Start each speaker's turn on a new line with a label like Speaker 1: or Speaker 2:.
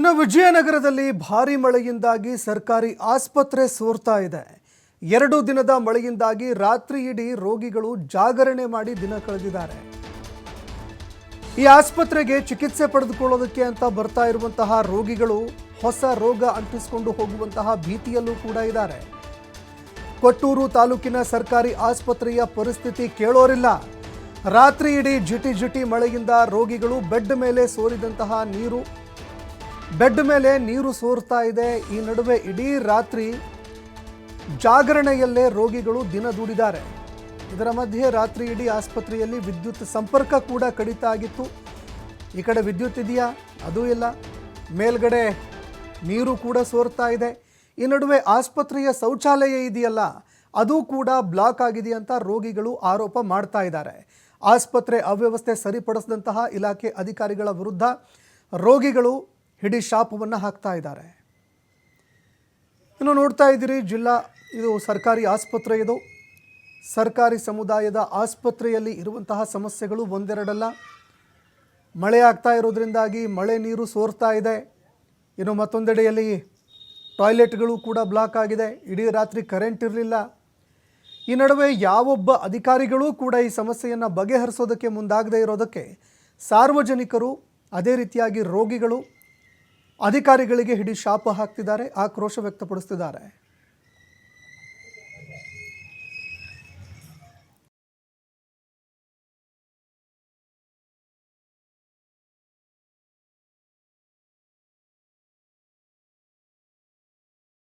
Speaker 1: ಇನ್ನು ವಿಜಯನಗರದಲ್ಲಿ ಭಾರಿ ಮಳೆಯಿಂದಾಗಿ ಸರ್ಕಾರಿ ಆಸ್ಪತ್ರೆ ಸೋರ್ತಾ ಇದೆ. ಎರಡು ದಿನದ ಮಳೆಯಿಂದಾಗಿ ರಾತ್ರಿ ಇಡೀ ರೋಗಿಗಳು ಜಾಗರಣೆ ಮಾಡಿ ದಿನ ಕಳೆದಿದ್ದಾರೆ. ಈ ಆಸ್ಪತ್ರೆಗೆ ಚಿಕಿತ್ಸೆ ಪಡೆದುಕೊಳ್ಳೋದಕ್ಕೆ ಅಂತ ಬರ್ತಾ ಇರುವಂತಹ ರೋಗಿಗಳು ಹೊಸ ರೋಗ ಅಂಟಿಸಿಕೊಂಡು ಹೋಗುವಂತಹ ಭೀತಿಯಲ್ಲೂ ಕೂಡ ಇದ್ದಾರೆ. ಕೊಟ್ಟೂರು ತಾಲೂಕಿನ ಸರ್ಕಾರಿ ಆಸ್ಪತ್ರೆಯ ಪರಿಸ್ಥಿತಿ ಕೇಳೋರಿಲ್ಲ. ರಾತ್ರಿ ಇಡೀ ಜಿಟಿ ಜಿಟಿ ಮಳೆಯಿಂದ ರೋಗಿಗಳು ಬೆಡ್ ಮೇಲೆ ಸೋರಿದಂತಹ ನೀರು ಬೆಡ್ ಮೇಲೆ ನೀರು ಸೋರ್ತಾ ಇದೆ. ಈ ನಡುವೆ ಇಡೀ ರಾತ್ರಿ ಜಾಗರಣೆಯಲ್ಲೇ ರೋಗಿಗಳು ದಿನ ದೂಡಿದ್ದಾರೆ. ಇದರ ಮಧ್ಯೆ ರಾತ್ರಿ ಇಡೀ ಆಸ್ಪತ್ರೆಯಲ್ಲಿ ವಿದ್ಯುತ್ ಸಂಪರ್ಕ ಕೂಡ ಕಡಿತ ಆಗಿತ್ತು. ಈ ಕಡೆ ವಿದ್ಯುತ್ ಇದೆಯಾ? ಅದೂ ಇಲ್ಲ. ಮೇಲ್ಗಡೆ ನೀರು ಕೂಡ ಸೋರ್ತಾ ಇದೆ. ಈ ನಡುವೆ ಆಸ್ಪತ್ರೆಯ ಶೌಚಾಲಯ ಇದೆಯಲ್ಲ, ಅದು ಕೂಡ ಬ್ಲಾಕ್ ಆಗಿದೆ ಅಂತ ರೋಗಿಗಳು ಆರೋಪ ಮಾಡ್ತಾ ಇದ್ದಾರೆ. ಆಸ್ಪತ್ರೆ ಅವ್ಯವಸ್ಥೆ ಸರಿಪಡಿಸಿದಂತಹ ಇಲಾಖೆ ಅಧಿಕಾರಿಗಳ ವಿರುದ್ಧ ರೋಗಿಗಳು ಹಿಡಿ ಶಾಪವನ್ನು ಹಾಕ್ತಾ ಇದ್ದಾರೆ. ಇನ್ನು ನೋಡ್ತಾ ಇದ್ದೀರಿ, ಜಿಲ್ಲಾ ಇದು ಸರ್ಕಾರಿ ಆಸ್ಪತ್ರೆ ಇದು. ಸರ್ಕಾರಿ ಸಮುದಾಯದ ಆಸ್ಪತ್ರೆಯಲ್ಲಿ ಇರುವಂತಹ ಸಮಸ್ಯೆಗಳು ಒಂದೆರಡಲ್ಲ. ಮಳೆ ಆಗ್ತಾ ಇರೋದ್ರಿಂದಾಗಿ ಮಳೆ ನೀರು ಸೋರ್ತಾ ಇದೆ. ಇನ್ನು ಮತ್ತೊಂದೆಡೆಯಲ್ಲಿ ಟಾಯ್ಲೆಟ್ಗಳು ಕೂಡ ಬ್ಲಾಕ್ ಆಗಿದೆ. ಇಡೀ ರಾತ್ರಿ ಕರೆಂಟ್ ಇರಲಿಲ್ಲ. ಈ ನಡುವೆ ಯಾವೊಬ್ಬ ಅಧಿಕಾರಿಗಳೂ ಕೂಡ ಈ ಸಮಸ್ಯೆಯನ್ನು ಬಗೆಹರಿಸೋದಕ್ಕೆ ಮುಂದಾಗದೇ ಇರೋದಕ್ಕೆ ಸಾರ್ವಜನಿಕರು, ಅದೇ ರೀತಿಯಾಗಿ ರೋಗಿಗಳು ಅಧಿಕಾರಿಗಳಿಗೆ ಹಿಡಿ ಶಾಪ ಹಾಕ್ತಿದ್ದಾರೆ ಆಕ್ರೋಶ ವ್ಯಕ್ತಪಡಿಸ್ತಿದ್ದಾರೆ.